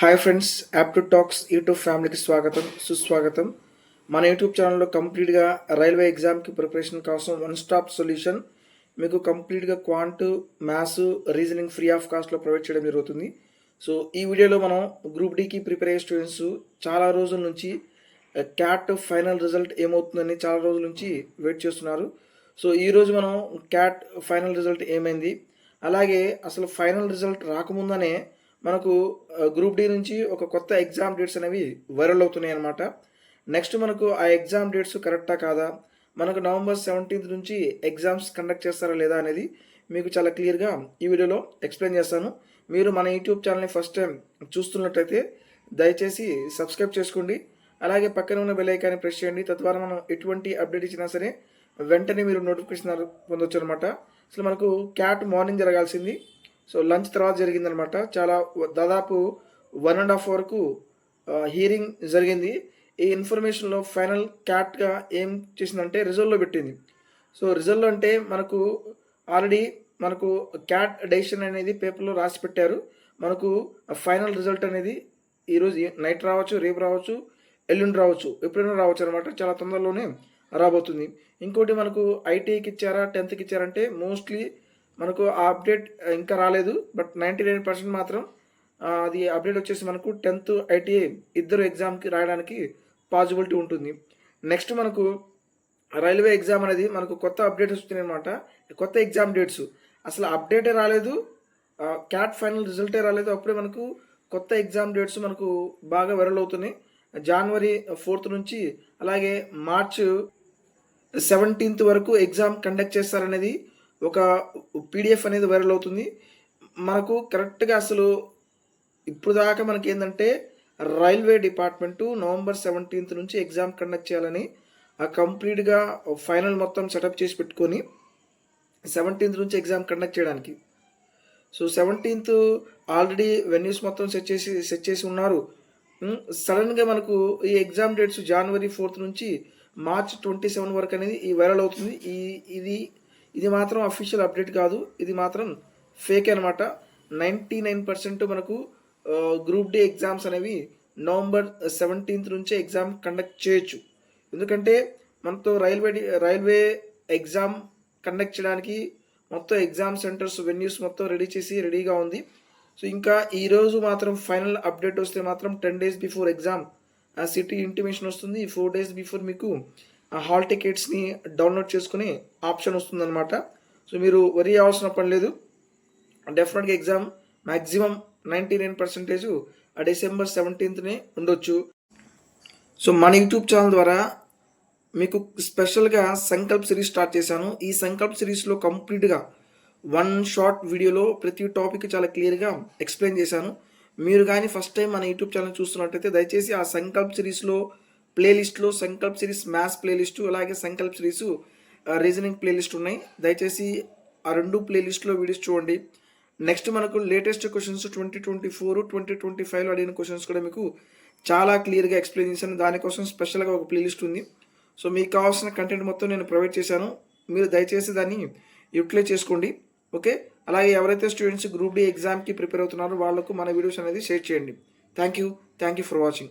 Hi friends యాప్టు talks YouTube ఫ్యామిలీకి స్వాగతం సుస్వాగతం. మన యూట్యూబ్ ఛానల్లో కంప్లీట్గా రైల్వే ఎగ్జామ్కి ప్రిపరేషన్ కోసం వన్ స్టాప్ సొల్యూషన్ మీకు కంప్లీట్గా quant maths reasoning free of కాస్ట్లో ప్రొవైడ్ చేయడం జరుగుతుంది. సో ఈ వీడియోలో మనం గ్రూప్ డీకి ప్రిపేర్ అయ్యే స్టూడెంట్స్ చాలా రోజుల నుంచి క్యాట్ ఫైనల్ రిజల్ట్ ఏమవుతుందని చాలా రోజుల నుంచి వెయిట్ చేస్తున్నారు. సో ఈరోజు మనం క్యాట్ ఫైనల్ రిజల్ట్ ఏమైంది? అలాగే అసలు ఫైనల్ రిజల్ట్ రాకముందనే మనకు గ్రూప్ డి నుంచి ఒక కొత్త ఎగ్జామ్ డేట్స్ అనేవి వైరల్ అవుతున్నాయి అనమాట నెక్స్ట్ మనకు ఆ ఎగ్జామ్ డేట్స్ కరెక్టా కాదా? మనకు నవంబర్ సెవెంటీన్త్ నుంచి ఎగ్జామ్స్ కండక్ట్ చేస్తారా లేదా అనేది మీకు చాలా క్లియర్గా ఈ వీడియోలో ఎక్స్ప్లెయిన్ చేస్తాను. మీరు మన యూట్యూబ్ ఛానల్ని ఫస్ట్ టైం చూస్తున్నట్టయితే దయచేసి సబ్స్క్రైబ్ చేసుకోండి. అలాగే పక్కన ఉన్న బెలైకాన్ని ప్రెస్ చేయండి. తద్వారా మనం ఎటువంటి అప్డేట్ ఇచ్చినా సరే వెంటనే మీరు నోటిఫికేషన్ పొందొచ్చు అనమాట అసలు మనకు క్యాట్ మార్నింగ్ జరగాల్సింది. సో లంచ్ తర్వాత జరిగిందనమాట. చాలా దాదాపు వన్ అండ్ హాఫ్ వరకు హియరింగ్ జరిగింది. ఈ ఇన్ఫర్మేషన్లో ఫైనల్ క్యాట్గా ఏం చేసిందంటే రిజల్ట్లో పెట్టింది. సో రిజల్ట్ అంటే మనకు ఆల్రెడీ మనకు క్యాట్ డెసిషన్ అనేది పేపర్లో రాసి పెట్టారు. మనకు ఫైనల్ రిజల్ట్ అనేది ఈరోజు నైట్ రావచ్చు రేపు రావచ్చు ఎల్లుండి రావచ్చు ఎప్పుడైనా రావచ్చు అనమాట. చాలా తొందరలోనే రాబోతుంది. ఇంకోటి మనకు ఐటీకి ఇచ్చారా టెన్త్కి ఇచ్చారంటే మోస్ట్లీ మనకు ఆ అప్డేట్ ఇంకా రాలేదు. బట్ నైంటీ నైన్ పర్సెంట్ మాత్రం అది అప్డేట్ వచ్చేసి మనకు టెన్త్ ఐటీఐ ఇద్దరు ఎగ్జామ్కి రాయడానికి పాసిబిలిటీ ఉంటుంది. నెక్స్ట్ మనకు రైల్వే ఎగ్జామ్ అనేది మనకు కొత్త అప్డేట్స్ వస్తున్నాయి అనమాట కొత్త ఎగ్జామ్ డేట్స్. అసలు అప్డేటే రాలేదు. క్యాట్ ఫైనల్ రిజల్టే రాలేదు. అప్పుడే మనకు కొత్త ఎగ్జామ్ డేట్స్ మనకు బాగా వైరల్ అవుతున్నాయి. జనవరి ఫోర్త్ నుంచి అలాగే మార్చ్ సెవెంటీన్త్ వరకు ఎగ్జామ్ కండక్ట్ చేస్తారనేది ఒక పీడిఎఫ్ అనేది వైరల్ అవుతుంది. మనకు కరెక్ట్గా అసలు ఇప్పుడు దాకా మనకి ఏంటంటే రైల్వే డిపార్ట్మెంటు నవంబర్ సెవెంటీన్త్ నుంచి ఎగ్జామ్ కండక్ట్ చేయాలని ఆ కంప్లీట్గా ఫైనల్ మొత్తం సెటప్ చేసి పెట్టుకొని సెవెంటీన్త్ నుంచి ఎగ్జామ్ కండక్ట్ చేయడానికి. సో సెవెంటీన్త్ ఆల్రెడీ వెన్యూస్ మొత్తం సెట్ చేసి సెట్ చేసి ఉన్నారు. సడన్గా మనకు ఈ ఎగ్జామ్ డేట్స్ జనవరి ఫోర్త్ నుంచి మార్చ్ ట్వంటీ సెవెన్ వరకు అనేది ఈ వైరల్ అవుతుంది. ఈ ఇది ఇది మాత్రం అఫీషియల్ అప్డేట్ కాదు. ఇది మాత్రం ఫేక్ అనమాట నైంటీ నైన్ పర్సెంట్ మనకు గ్రూప్ డి ఎగ్జామ్స్ అనేవి నవంబర్ సెవెంటీన్త్ నుంచే ఎగ్జామ్ కండక్ట్ చేయొచ్చు. ఎందుకంటే మనతో రైల్వే రైల్వే ఎగ్జామ్ కండక్ట్ చేయడానికి మొత్తం ఎగ్జామ్ సెంటర్స్ వెన్యూస్ మొత్తం రెడీ చేసి రెడీగా ఉంది. సో ఇంకా ఈరోజు మాత్రం ఫైనల్ అప్డేట్ వస్తే మాత్రం టెన్ డేస్ బిఫోర్ ఎగ్జామ్ ఆ సిటీ ఇంటిమేషన్ వస్తుంది. ఫోర్ డేస్ బిఫోర్ మీకు హాల్ టికెట్స్ని డౌన్లోడ్ చేసుకునే ఆప్షన్ వస్తుందన్నమాట. సో మీరు వరి అవ్వాల్సిన పని లేదు. డెఫినెట్గా exam maximum ninety nine percentage ఆ డిసెంబర్ సెవెంటీన్త్నే ఉండొచ్చు. సో మన యూట్యూబ్ ఛానల్ ద్వారా మీకు స్పెషల్గా సంకల్ప్ సిరీస్ స్టార్ట్ చేశాను. ఈ సంకల్ప్ సిరీస్లో కంప్లీట్గా వన్ షార్ట్ వీడియోలో ప్రతి టాపిక్ చాలా క్లియర్గా ఎక్స్ప్లెయిన్ చేశాను. మీరు కానీ ఫస్ట్ టైం మన యూట్యూబ్ ఛానల్ చూస్తున్నట్టయితే దయచేసి ఆ సంకల్ప్ సిరీస్లో ప్లేలిస్ట్లో సంకల్ప్ సిరీస్ మ్యాథ్స్ ప్లేలిస్టు అలాగే సంకల్ప్ సిరీస్ రీజనింగ్ ప్లేలిస్ట్ ఉన్నాయి. దయచేసి ఆ రెండు ప్లేలిస్ట్లో వీడియోస్ చూడండి. నెక్స్ట్ మనకు latest questions twenty twenty four twenty twenty ఫైవ్లో అడిగిన క్వశ్చన్స్ కూడా మీకు చాలా క్లియర్గా ఎక్స్ప్లెయిన్ చేశాను. దానికోసం స్పెషల్గా ఒక ప్లేలిస్ట్ ఉంది. సో మీకు కావాల్సిన కంటెంట్ మొత్తం నేను ప్రొవైడ్ చేశాను. మీరు దయచేసి దాన్ని యూటిలైజ్ చేసుకోండి. ఓకే? అలాగే ఎవరైతే స్టూడెంట్స్ గ్రూప్ డి ఎగ్జామ్కి ప్రిపేర్ అవుతున్నారో వాళ్ళకు మన వీడియోస్ అనేది షేర్ చేయండి. Thank you. Thank you for watching.